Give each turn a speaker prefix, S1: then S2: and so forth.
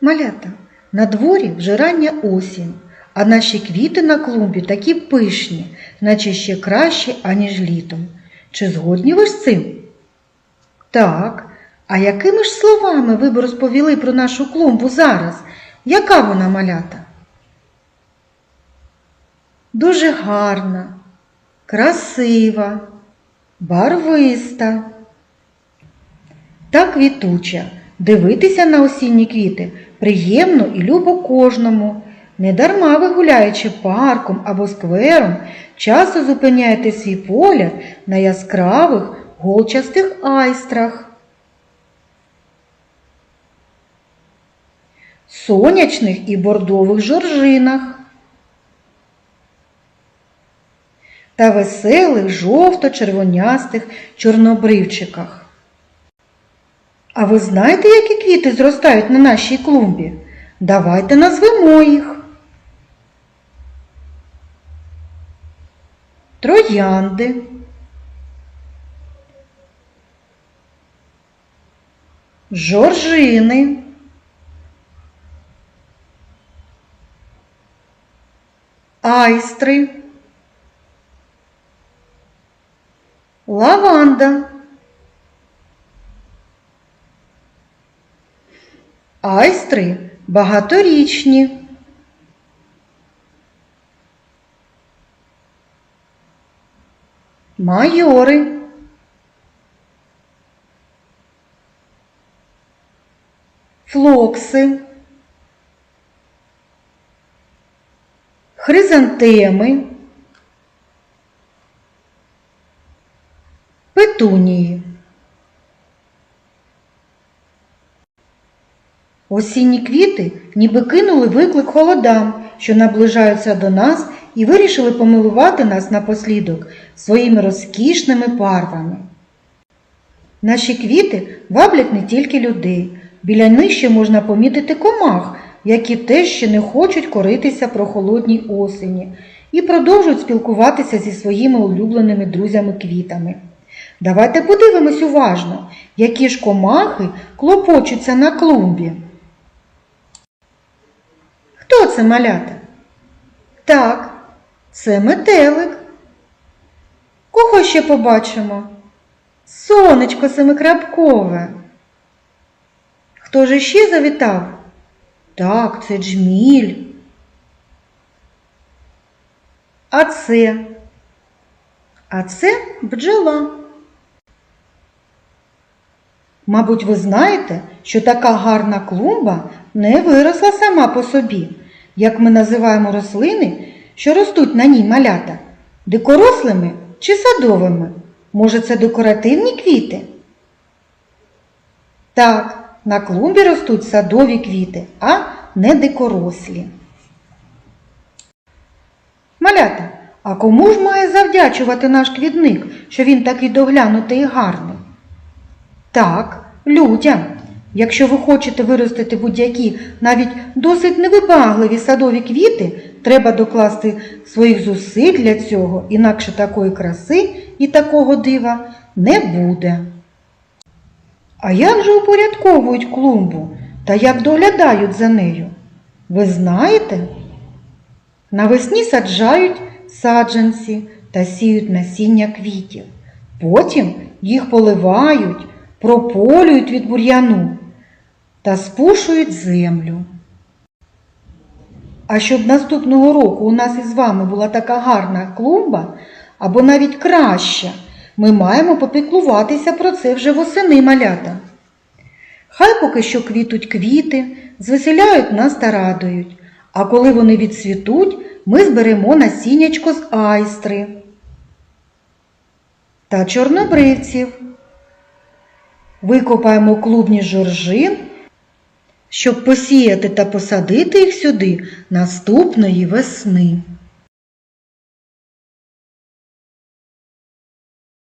S1: Малята, на дворі вже рання осінь, а наші квіти на клумбі такі пишні, наче ще краще, аніж літом. Чи згодні ви ж з цим? Так. А якими ж словами ви б розповіли про нашу клумбу зараз? Яка вона малята? Дуже гарна, красива, барвиста та квітуча. Дивитися на осінні квіти приємно і любо кожному. Недарма ви гуляючи парком або сквером, часто зупиняєте свій погляд на яскравих голчастих айстрах. сонячних і бордових жоржинах та веселих жовто-червонястих чорнобривчиках. А ви знаєте, які квіти зростають на нашій клумбі? Давайте назвемо їх. Троянди. Жоржини. айстри, лаванда, айстри багаторічні. Майори. Флокси. хризантеми, петунії. Осінні квіти ніби кинули виклик холодам, що наближаються до нас і вирішили помилувати нас напослідок своїми розкішними барвами. Наші квіти ваблять не тільки людей, біля них ще можна помітити комах, які теж ще не хочуть коритися про холодній осені і продовжують спілкуватися зі своїми улюбленими друзями-квітами. Давайте подивимось уважно, які ж комахи клопочуться на клумбі. Хто це малята? Так, це метелик. Кого ще побачимо? Сонечко семикрапкове. Хто ж ще завітав? Так, це джміль. А це? А це бджола. Мабуть, ви знаєте, що така гарна клумба не виросла сама по собі, як ми називаємо рослини, що ростуть на ній малята, дикорослими чи садовими. Може, це декоративні квіти? Так. На клумбі ростуть садові квіти, а не дикорослі. Малята, а кому ж має завдячувати наш квітник, що він такий доглянутий і гарний? Так, людям. Якщо ви хочете виростити будь-які навіть досить невибагливі садові квіти, треба докласти своїх зусиль для цього, інакше такої краси і такого дива не буде. А як же упорядковують клумбу та як доглядають за нею? Ви знаєте? Навесні саджають саджанці та сіють насіння квітів. Потім їх поливають, прополюють від бур'яну та спушують землю. А щоб наступного року у нас із вами була така гарна клумба, або навіть краща, ми маємо попіклуватися про це вже восени малята. Хай поки що квітуть квіти, звеселяють нас та радують, а коли вони відцвітуть, ми зберемо насіннячко з айстри та чорнобривців. Викопаємо клубні жоржин, щоб посіяти та посадити їх сюди наступної весни.